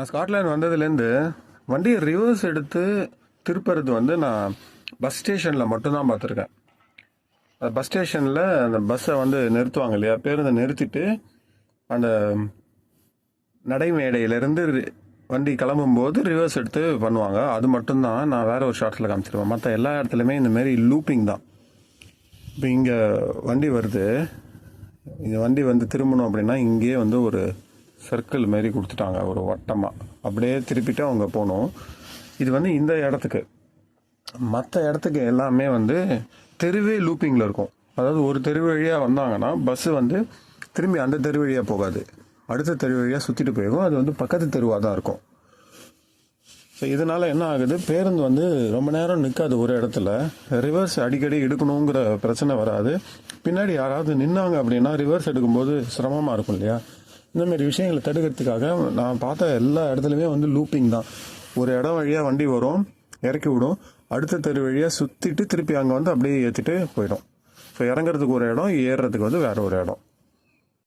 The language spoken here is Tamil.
நான் ஸ்காட்லாந்து வந்ததுலேருந்து வண்டியை ரிவர்ஸ் எடுத்து திருப்புறது வந்து நான் பஸ் ஸ்டேஷனில் மட்டும்தான் பார்த்துருக்கேன். பஸ் ஸ்டேஷனில் அந்த பஸ்ஸை வந்து நிறுத்துவாங்க இல்லையா? பேருந்தை நிறுத்திட்டு அந்த நடைமேடையிலேருந்து வண்டி கிளம்பும்போது ரிவர்ஸ் எடுத்து பண்ணுவாங்க. அது மட்டும்தான் நான் வேற ஒரு ஷார்ட்டில் காமிச்சிருவேன் மற்ற எல்லா இடத்துலையுமே இந்தமாரி லூப்பிங் தான். இப்போ இங்கே வண்டி வருது. இந்த வண்டி வந்து திரும்பணும் அப்படின்னா இங்கேயே வந்து ஒரு சர்க்கிள் மாரி கொடுத்துட்டாங்க ஒரு வட்டமாக அப்படியே திருப்பிட்டு அவங்க போகணும் இது வந்து இந்த இடத்துக்கு. மற்ற இடத்துக்கு எல்லாமே வந்து தெருவே லூப்பிங்கில் இருக்கும். அதாவது ஒரு தெரு வழியாக வந்தாங்கன்னா பஸ்ஸு வந்து திரும்பி அந்த தெரு வழியாக போகாது. அடுத்த தெரு வழியாக சுற்றிட்டு போயிருக்கும். அது வந்து பக்கத்து தெருவாக தான் இருக்கும். ஸோ இதனால என்ன ஆகுது? பேருந்து வந்து ரொம்ப நேரம் நிற்காது ஒரு இடத்துல. ரிவர்ஸ் அடிக்கடி எடுக்கணுங்கிற பிரச்சனை வராது. பின்னாடி யாராவது நின்னாங்க அப்படின்னா ரிவர்ஸ் எடுக்கும்போது சிரமமாக இருக்கும் இல்லையா? இந்த மாதிரி விஷயங்களை தடுக்கிறதுக்காக நான் பார்த்த எல்லா இடத்துலையுமே வந்து லூப்பிங் தான். ஒரு இடம் வழியாக வண்டி வரும் இறக்கி விடும். அடுத்த தெரு வழியாக சுற்றிட்டு திருப்பி அங்கே வந்து அப்படியே ஏற்றிட்டு போயிடும். ஸோ இறங்குறதுக்கு ஒரு இடம் ஏறுறதுக்கு வந்து வேறு ஒரு இடம்.